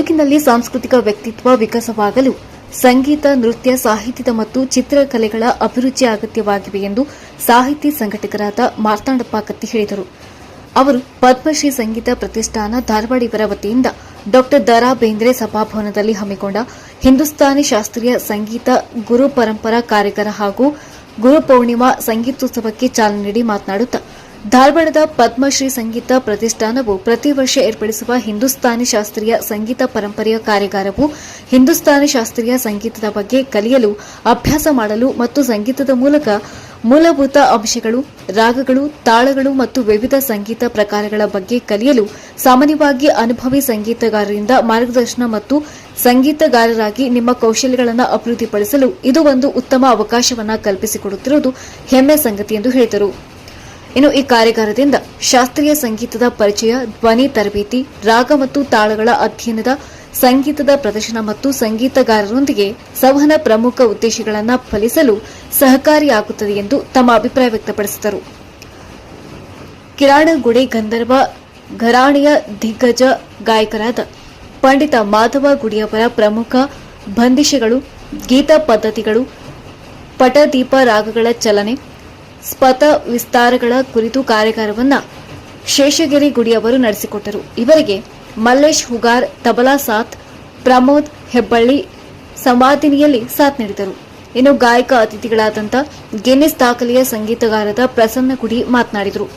ಬದುಕಿನಲ್ಲಿ ಸಾಂಸ್ಕೃತಿಕ ವ್ಯಕ್ತಿತ್ವ ವಿಕಸವಾಗಲು ಸಂಗೀತ, ನೃತ್ಯ, ಸಾಹಿತ್ಯದ ಮತ್ತು ಚಿತ್ರಕಲೆಗಳ ಅಭಿರುಚಿ ಅಗತ್ಯವಾಗಿವೆ ಎಂದು ಸಾಹಿತಿ ಸಂಘಟಕರಾದ ಮಾರ್ತಾಂಡಪ್ಪ ಕತ್ತಿ ಹೇಳಿದರು. ಅವರು ಪದ್ಮಶ್ರೀ ಸಂಗೀತ ಪ್ರತಿಷ್ಠಾನ ಧಾರವಾಡ ಇವರ ವತಿಯಿಂದ ಡಾಕ್ಟರ್ ದರಾ ಬೇಂದ್ರೆ ಸಭಾಭವನದಲ್ಲಿ ಹಮ್ಮಿಕೊಂಡ ಹಿಂದೂಸ್ತಾನಿ ಶಾಸ್ತ್ರೀಯ ಸಂಗೀತ ಗುರು ಪರಂಪರಾ ಕಾರ್ಯಕರ ಹಾಗೂ ಗುರು ಪೂರ್ಣಿಮಾ ಸಂಗೀತೋತ್ಸವಕ್ಕೆ ಚಾಲನೆ ನೀಡಿ ಮಾತನಾಡುತ್ತಾ ಧಾರವಾಡದ ಪದ್ಮಶ್ರೀ ಸಂಗೀತ ಪ್ರತಿಷ್ಠಾನವು ಪ್ರತಿ ವರ್ಷ ಏರ್ಪಡಿಸುವ ಹಿಂದೂಸ್ತಾನಿ ಶಾಸ್ತ್ರೀಯ ಸಂಗೀತ ಪರಂಪರೆಯ ಕಾರ್ಯಾಗಾರವು ಹಿಂದೂಸ್ತಾನಿ ಶಾಸ್ತ್ರೀಯ ಸಂಗೀತದ ಬಗ್ಗೆ ಕಲಿಯಲು, ಅಭ್ಯಾಸ ಮಾಡಲು ಮತ್ತು ಸಂಗೀತದ ಮೂಲಕ ಮೂಲಭೂತ ಅಂಶಗಳು, ರಾಗಗಳು, ತಾಳಗಳು ಮತ್ತು ವಿವಿಧ ಸಂಗೀತ ಪ್ರಕಾರಗಳ ಬಗ್ಗೆ ಕಲಿಯಲು ಸಾಮಾನ್ಯವಾಗಿ ಅನುಭವಿ ಸಂಗೀತಗಾರರಿಂದ ಮಾರ್ಗದರ್ಶನ ಮತ್ತು ಸಂಗೀತಗಾರರಾಗಿ ನಿಮ್ಮ ಕೌಶಲ್ಯಗಳನ್ನು ಅಭಿವೃದ್ಧಿಪಡಿಸಲು ಇದು ಒಂದು ಉತ್ತಮ ಅವಕಾಶವನ್ನು ಕಲ್ಪಿಸಿಕೊಡುತ್ತಿರುವುದು ಹೆಮ್ಮೆ ಸಂಗತಿ ಎಂದು ಹೇಳಿದರು. ಇನ್ನು ಈ ಕಾರ್ಯಾಗಾರದಿಂದ ಶಾಸ್ತ್ರೀಯ ಸಂಗೀತದ ಪರಿಚಯ, ಧ್ವನಿ ತರಬೇತಿ, ರಾಗ ಮತ್ತು ತಾಳಗಳ ಅಧ್ಯಯನದ, ಸಂಗೀತದ ಪ್ರದರ್ಶನ ಮತ್ತು ಸಂಗೀತಗಾರರೊಂದಿಗೆ ಸಂವಹನ ಪ್ರಮುಖ ಉದ್ದೇಶಗಳನ್ನು ಫಲಿಸಲು ಸಹಕಾರಿಯಾಗುತ್ತದೆ ಎಂದು ತಮ್ಮ ಅಭಿಪ್ರಾಯ ವ್ಯಕ್ತಪಡಿಸಿದರು. ಕಿರಾಣಗುಡಿ ಗಂಧರ್ವ ಘರಾಣೆಯ ದಿಗ್ಗಜ ಗಾಯಕರಾದ ಪಂಡಿತ ಮಾಧವ ಗುಡಿಯವರ ಪ್ರಮುಖ ಬಂದಿಶಗಳು ಗೀತ ಪದ್ಧತಿಗಳು, ಪಟದೀಪ ರಾಗಗಳ ಚಲನೆ ಸ್ಪತ ವಿಸ್ತಾರಗಳ ಕುರಿತು ಕಾರ್ಯಾಗಾರವನ್ನ ಶೇಷಗಿರಿ ಗುಡಿಯವರು ನಡೆಸಿಕೊಟ್ಟರು. ಇವರಿಗೆ ಮಲ್ಲೇಶ್ ಹುಗಾರ್, ತಬಲಾ ಸಾಥ್, ಪ್ರಮೋದ್ ಹೆಬ್ಬಳ್ಳಿ ಸಮಾಧಿನಿಯಲ್ಲಿ ಸಾಥ್ ನೀಡಿದರು. ಇನ್ನು ಗಾಯಕ ಅತಿಥಿಗಳಾದಂಥ ಗಿನ್ನಿಸ್ ದಾಖಲೆಯ ಸಂಗೀತಗಾರದ ಪ್ರಸನ್ನ ಗುಡಿ ಮಾತನಾಡಿದರು.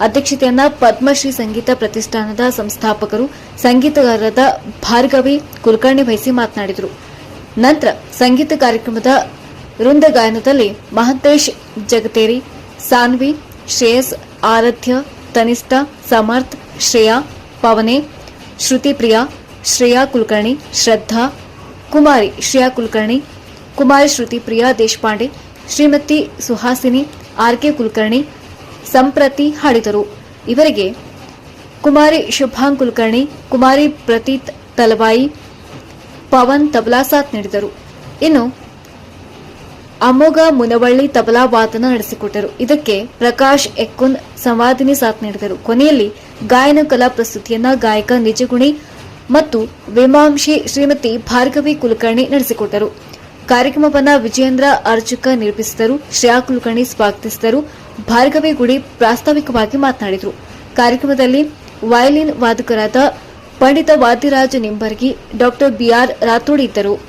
ಅಧ್ಯಕ್ಷತೆಯನ್ನ ಪದ್ಮಶ್ರೀ ಸಂಗೀತ ಪ್ರತಿಷ್ಠಾನದ ಸಂಸ್ಥಾಪಕರು, ಸಂಗೀತಗಾರರಾದ ಭಾರ್ಗವಿ ಕುಲಕರ್ಣಿ ವಹಿಸಿ ಮಾತನಾಡಿದರು. ನಂತರ ಸಂಗೀತ ಕಾರ್ಯಕ್ರಮದ ವೃಂದ ಗಾಯನದಲ್ಲಿ ಮಹಂತೇಶ್ ಜಗತೇರಿ, ಸಾನ್ವಿ, ಶ್ರೇಯಸ್, ಆರಾಧ್ಯ, ತನಿಷ್ಠ, ಸಮರ್ಥ್, ಶ್ರೇಯಾ, ಪವನೆ ಶ್ರುತಿಪ್ರಿಯಾ ಶ್ರೇಯಾ ಕುಲಕರ್ಣಿ, ಶ್ರದ್ಧಾ, ಕುಮಾರಿ, ಶ್ರೇಯಾ ಕುಲಕರ್ಣಿ, ಕುಮಾರಿ ಶ್ರುತಿ ಪ್ರಿಯಾ ದೇಶಪಾಂಡೆ, ಶ್ರೀಮತಿ ಸುಹಾಸಿನಿ ಆರ್ ಕೆ ಕುಲಕರ್ಣಿ, ಸಂಪ್ರತಿ ಹಾಡಿದರು. ಇವರಿಗೆ ಕುಮಾರಿ ಶುಭಾಂ ಕುಲಕರ್ಣಿ, ಕುಮಾರಿ ಪ್ರತೀತ್ ತಲವಾಯಿ, ಪವನ್ ತಬಲಾ ಸಾಥ್ ನೀಡಿದರು. ಇನ್ನು ಅಮೋಘ ಮುನವಳ್ಳಿ ತಬಲಾ ವಾದನ ನಡೆಸಿಕೊಟ್ಟರು. ಇದಕ್ಕೆ ಪ್ರಕಾಶ್ ಎಕ್ಕುನ್ ಸಂವಾದಿನಿ ಸಾಥ್ ನೀಡಿದರು. ಕೊನೆಯಲ್ಲಿ ಗಾಯನ ಕಲಾ ಪ್ರಸ್ತುತಿಯನ್ನ ಗಾಯಕ ನಿಜಗುಣಿ ಮತ್ತು ವಿಮಾಂಶಿ ಶ್ರೀಮತಿ ಭಾರ್ಗವಿ ಕುಲಕರ್ಣಿ ನಡೆಸಿಕೊಟ್ಟರು. ಕಾರ್ಯಕ್ರಮವನ್ನ ವಿಜಯೇಂದ್ರ ಅರ್ಜುಕ ನಿರೂಪಿಸಿದರು. ಶ್ರೇಯಾ ಕುಲಕರ್ಣಿ ಸ್ವಾಗತಿಸಿದರು. ಭಾರ್ಗವಿ ಗುಡಿ ಪ್ರಾಸ್ತಾವಿಕವಾಗಿ ಮಾತನಾಡಿದರು. ಕಾರ್ಯಕ್ರಮದಲ್ಲಿ ವಯಲಿನ್ ವಾದಕರಾದ ಪಂಡಿತ ವಾದಿರಾಜ ನಿಂಬರ್ಗಿ, ಡಾಕ್ಟರ್ ಬಿಆರ್ ರಾಥೋಡ್ ಇದ್ದರು.